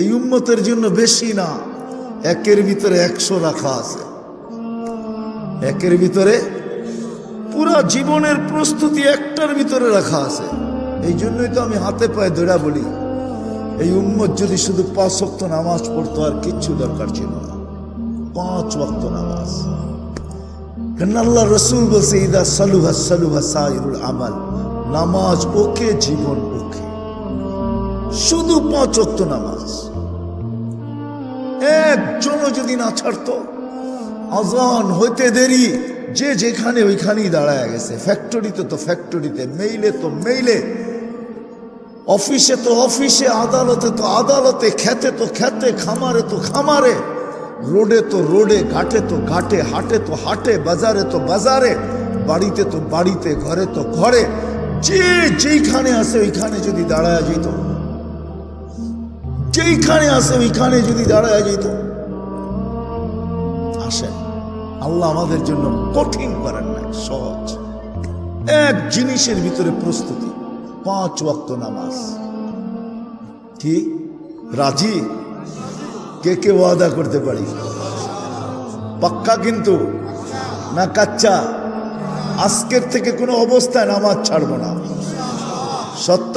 এই উম্মতের জন্য বেশি না। একের ভিতরে একশো রাখা আছে। একের ভিতরে পুরা জীবনের প্রস্তুতি একটার ভিতরে রাখা আছে। এই জন্যই তো আমি হাতে পায়ে দৌড়া বলি, এই উম্মত যদি শুধু পাঁচ ওয়াক্ত নামাজ পড়তো আর কিচ্ছু দরকার ছিল না। পাঁচ ওয়াক্ত নামাজ। কেন রসুল বলছে, ইদা সালুহা সালুহা সাইরুল আমাল। নামাজ ওকে, জীবন ওকে। শুধু পাঁচ ওয়াক্ত নামাজ। একজনও যদি না ছাড়তো, আজান হইতে দেরি, যে যেখানে ওইখানেই দাঁড়ায় গেছে। ফ্যাক্টরিতে তো ফ্যাক্টরিতে, মেইলে তো মেইলে, অফিসে তো অফিসে, আদালতে তো আদালতে, খেতে তো খেতে, খামারে তো খামারে, রোডে তো রোডে, ঘাটে তো ঘাটে, হাটে তো হাটে, বাজারে তো বাজারে, বাড়িতে তো বাড়িতে, ঘরে তো ঘরে, যে যেইখানে আছে ওইখানে যদি দাঁড়ায় যেত। যেইখানে আসে ওইখানে যদি দাঁড়ায় যেত। আসেন, আল্লাহ আমাদের জন্য কঠিন করেন নাই, সহজ। এক জিনিসের ভিতরে প্রস্তুতি, পাঁচ ওয়াক্ত নামাজ। কি? রাজি? কে কে ওয়াদা করতে পারি? পাক্কা কিন্তু? না কাচ্চা? আজকের থেকে কোনো অবস্থায় নামাজ ছাড়বো না। সত্য?